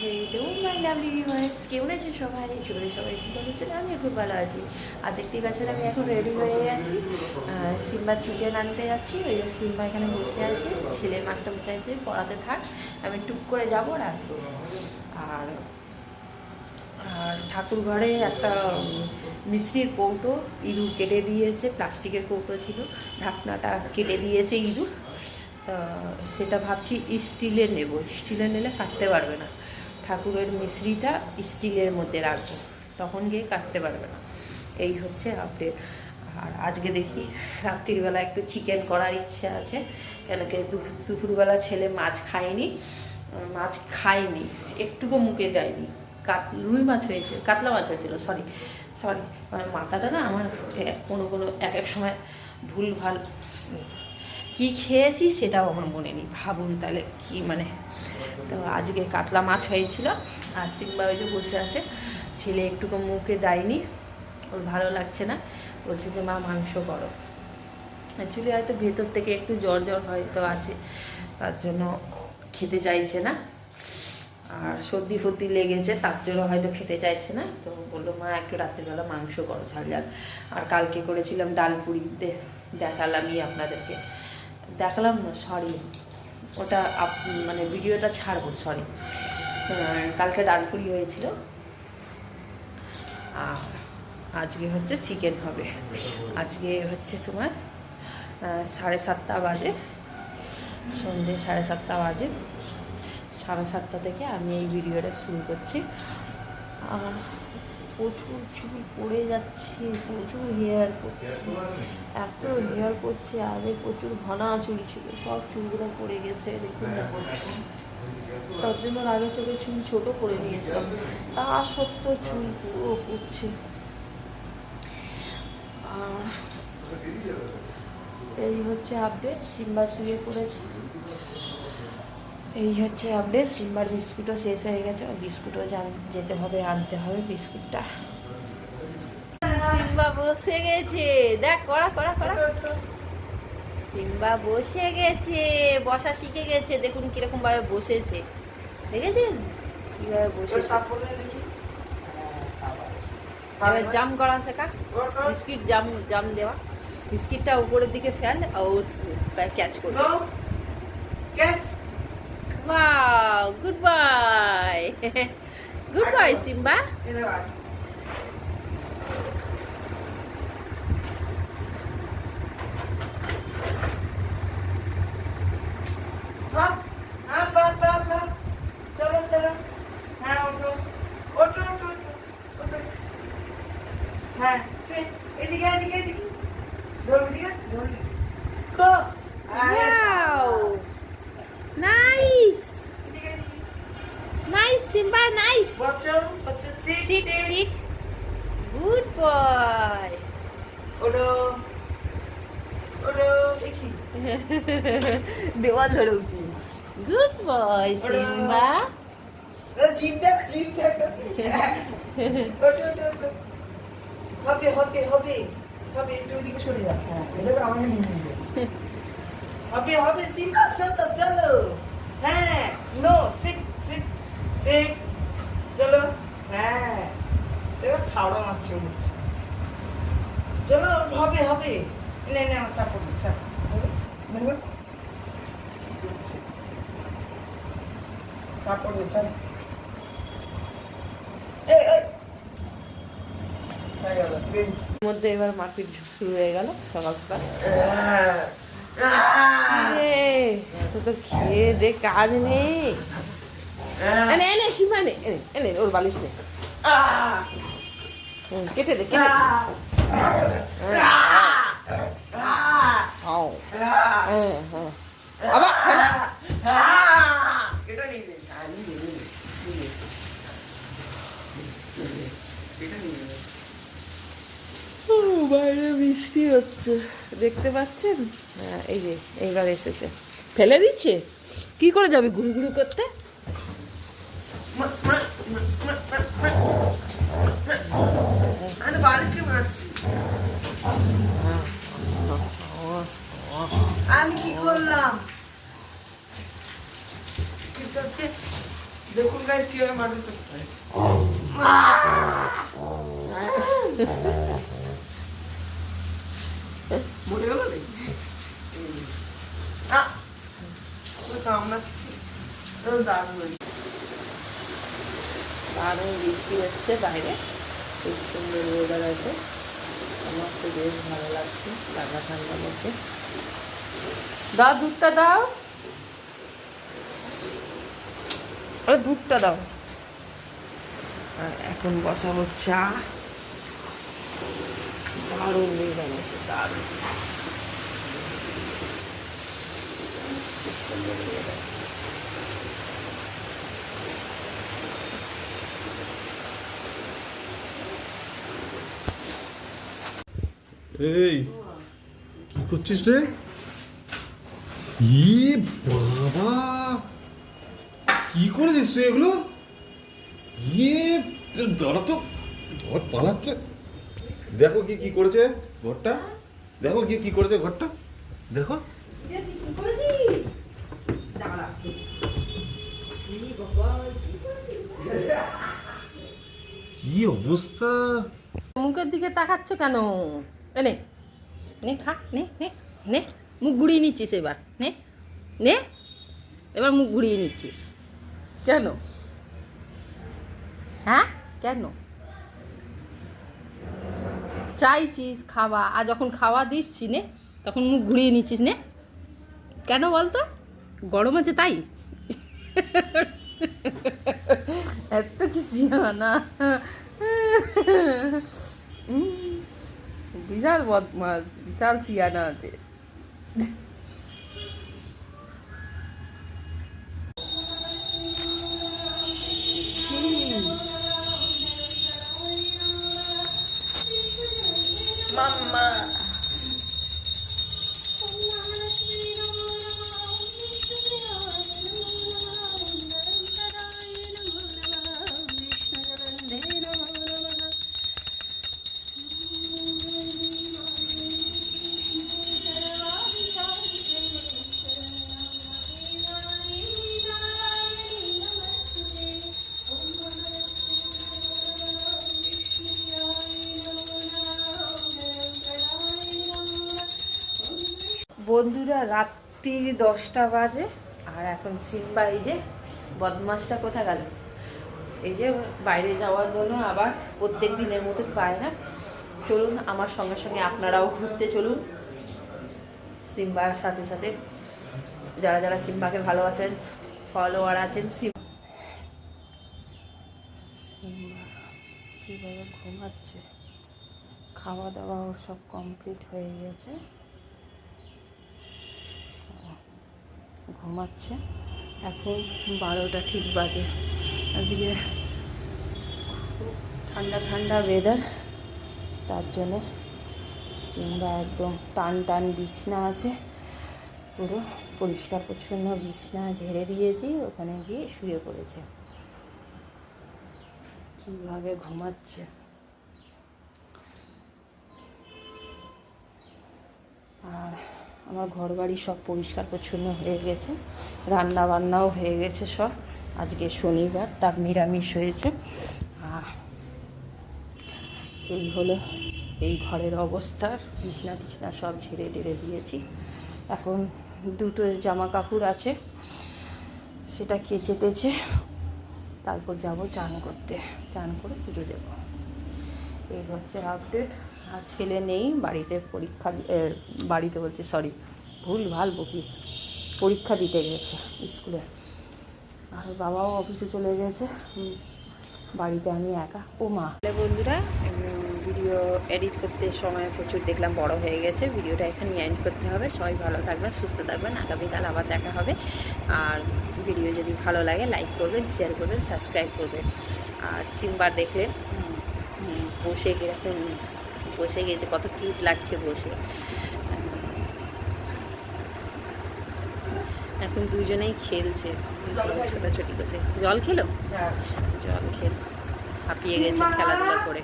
Hello my lovely viewers কেমন আছে সবাই? সবাই সবাই কী করছেন আমি খুব ভালো আছি। আর দেখতেই পাচ্ছেন আমি এখন রেডি হয়ে আহ, সিম্বা চিকেন আনতে যাচ্ছি। ওই যে সিম্বা এখানে বসে আছে। ছেলে মাছটা বসে আছে পড়াতে থাক। আমি টুক করে যাব আর আসব। আর আর ঠাকুর ঘরে একটা মিষ্টির কৌটো। ইঁদুর কেটে দিয়েছে প্লাস্টিকের কৌটো ছিল। ঢাকনাটা কেটে দিয়েছে ইঁদুর। তা সেটা ভাবছি স্টিলে নেব। স্টিলে নিলে কাটতে পারবে না। ঠাকুরের মিশ্রিটা স্টিলের মধ্যে রাখব। তখন গিয়ে কাটতে পারবে না। এই হচ্ছে আপডেট আর আজকে দেখি রাত্রিবেলা একটু চিকেন করার ইচ্ছা আছে। কেন কি দুপুরবেলা ছেলে মাছ খায়নি মাছ খায়নি, একটুকু মুখে দেয়নি। কাত, রুই মাছ হয়েছে, কাতলা মাছ হয়েছিল সরি সরি মানে মাথাটা না আমার কোনো কোনো এক এক সময় ভুল ভালো কি খেয়েছি সেটাও আমার মনে নেই। ভাবুন তাহলে কি মানে। তো আজকে কাতলা মাছ হয়েছিল, আর সিম্বা ওই যে বসে আছে। ছেলে একটুকু মুখে দেয়নি, ওর ভালো লাগছে না। বলছে যে, মা, মাংস করো। অ্যাকচুয়ালি হয়তো ভেতর থেকে একটু জ্বর জ্বর হয়তো আছে, তার জন্য খেতে চাইছে না। আর সর্দি ফর্দি লেগেছে, তার জন্য হয়তো খেতে চাইছে না। তো বলল, মা, একটু রাত্রিবেলা মাংস করো, ঝাল ঝাল। আর কালকে করেছিলাম ডাল পুরি। দেখালামই আপনাদেরকে। দেখালাম না সরি ওটা মানে ভিডিওটা ছাড়বো সরি কালকে ডাল পুরি হয়েছিল। আর আজকে হচ্ছে চিকেন হবে। আজকে হচ্ছে তোমার সাড়ে সাতটা বাজে। সন্ধে সাড়ে সাতটা বাজে। সাড়ে সাতটা থেকে আমি এই ভিডিওটা শুরু করছি। আর প্রচুর চুল পড়ে যাচ্ছে, প্রচুর হেয়ার পড়ছে এত হেয়ার পড়ছে আগে প্রচুর ঘনা চুল ছিল, সব চুলগুলো পড়ে গেছে, দেখুন না তার জন্য আগে চোখে চুল ছোট করে নিয়েছিলাম, তা সত্ত্বেও চুল পুরো পড়ছে। আর এই হচ্ছে আপডেট সিম্বা শুয়ে পড়েছে। এই হচ্ছে আপডেট সিম্বার বিস্কুটও শেষ হয়ে গেছে। বিস্কুটও জান যেতে হবে আনতে হবে বিস্কুটটা। সিম্বা বসে গেছে। দেখ করা করা করা সিম্বা বসে গেছে। বসা শিখে গেছে। দেখুন কীরকম ভাবে বসেছে। দেখেছেন? কীভাবে বসেছে। এবার জাম করা শেখা বিস্কিট জাম জাম দেওয়া। বিস্কিটটা উপরের দিকে ফেল। আর ও ক্যাচ করবে। Wow bye goodbye Simba চলো চলো হ্যাঁ এদিকে এদিকে এদিকে ধরবি ঠিক আছে ধরবি তো ওয়াও নাইস এদিকে এদিকে নাইস সিম্বা নাইস বচ্চো Bachchon sit sit sit good boy ওঠো ওঠো দেখি দেওয়াল ধরে উঠছে গুড বয় সিম্বা জিপ দেখ জিপ দেখ ওঠো ওঠো ওঠো হবে হবে হবে হবে একটু ওইদিকে সরে যা হ্যাঁ এটাকে আমাকে নিয়ে নিয়ে হবে হবে সিম্বা চলো চলো হ্যাঁ নো সিট সিট সিট চলো হ্যাঁ। দেখো খাওয়া মারছে ও চলো হবে হবে। আমার সাপোর্ট সাপোর্ট চল। বেঞ্চ মধ্যে এবার মারপিট শুরু হয়ে গেল সকাল সকাল। তো খেয়ে দে কাজ নেই। এনে এনে সীমা নে এনে এনে ওর বালিশ নে কেটে দে কেটে আবার খেলা বাইরে বৃষ্টি হচ্ছে। দেখতে পাচ্ছেন? হ্যাঁ এই যে এইবার এসেছে। ফেলে দিচ্ছে? কি করে যাবি? ঘুরি ঘুরি করতে। আমি তো বালিশকে মারছি আমি কি করলাম দেখুন গাইস কীভাবে মানুষ করতে মরে গেল নাকি কামড়াচ্ছে ও দারুণ। বৃষ্টি হচ্ছে বাইরে। খুব সুন্দর ওয়েদার আছে। আমার তো বেশ ভালো লাগছে ঠান্ডা ঠান্ডার মধ্যে। দাও দুধটা দাও। ওই দুধটা দাও। আর এখন বসাবো চা। দারুণ ওয়েদার আছে, দারুণ। সুন্দর weather। এই কি করছিস রে? ই বাবা কি করেছিস তুই এগুলো? ইয়ে ধরা তো ঘর পালাচ্ছে। দেখো কি কি করেছে ঘরটা। দেখো কি কি করেছে ঘরটা। দেখো। কি অবস্থা? মুখের দিকে তাকাচ্ছ কেন? এনে নে খা নে নে নে মুখ ঘুরিয়ে নিচ্ছিস এবার নে নে এবার মুখ ঘুরিয়ে নিচ্ছিস। কেন? হ্যাঁ? কেন? চাইছিস খাওয়া আর যখন খাওয়া দিচ্ছি নে তখন মুখ ঘুরিয়ে নিচ্ছিস নে। কেন বলতো? গরম আছে তাই। এত কিছু না। উম, বিশাল বদমাস বিশাল সিয়ানা আছে। মাম্মা। রাত্রি দশটা বাজে, আর এখন সিম্বা এই যে বদমাসটা কোথায় গেল? এই যে বাইরে যাওয়ার জন্য আবার প্রত্যেক দিনের মতো পায় না। চলুন, আমার সঙ্গে সঙ্গে আপনারাও ঘুরতে চলুন। সিম্বার সাথে সাথে যারা যারা সিম্বাকে ভালোবাসেন ফলোয়ার আছেন, সিম্বা কীভাবে ঘুমাচ্ছে? খাওয়া দাওয়াও সব কমপ্লিট হয়ে গেছে। ঘুমাচ্ছে। এখন বারোটা ঠিক বাজে। আজকে ঠান্ডা ঠান্ডা ওয়েদার তার জন্য সিংহা একদম টান টান বিছনা আছে। পুরো পরিষ্কার পরিচ্ছন্ন বিছনা ঝেড়ে দিয়েছি, ওখানে গিয়ে শুয়ে পড়েছে। কীভাবে ঘুমাচ্ছে? আমার ঘর বাড়ি সব পরিষ্কার পরিচ্ছন্ন হয়ে গেছে রান্না বান্নাও হয়ে গেছে সব। আজকে শনিবার, তার নিরামিষ হয়েছে। আর এই হলো এই ঘরের অবস্থা। বিছনা টিছনা সব ঝেড়ে টেড়ে দিয়েছি। এখন দুটো জামা কাপড় আছে, সেটা কেচে টেচে তারপর যাব চান করতে। চান করে পুজো দেবো। এই হচ্ছে আপডেট আর ছেলে নেই, বাড়িতে পরীক্ষা বাড়িতে বলছি সরি ভুল ভালো বকি। পরীক্ষা দিতে গেছে স্কুলে। আর বাবাও অফিসে চলে গেছে। বাড়িতে আমি একা। ও মা। বন্ধুরা ভিডিও এডিট করতে সময় প্রচুর দেখলাম, বড় হয়ে গেছে। ভিডিওটা এখানে এন্ড করতে হবে। সবাই ভালো থাকবেন, সুস্থ থাকবেন। আগামীকাল আবার দেখা হবে। আর ভিডিও যদি ভালো লাগে লাইক করবেন শেয়ার করবেন সাবস্ক্রাইব করবেন। আর সিম্বার দেখলে বসে কীরকম বসে গেছে কত কিউট লাগছে বসে। এখন দুজনেই খেলছে ছোটাছুটি করছে। জল খেলো? হ্যাঁ। জল খেল। হাঁপিয়ে গেছে খেলাধুলা করে।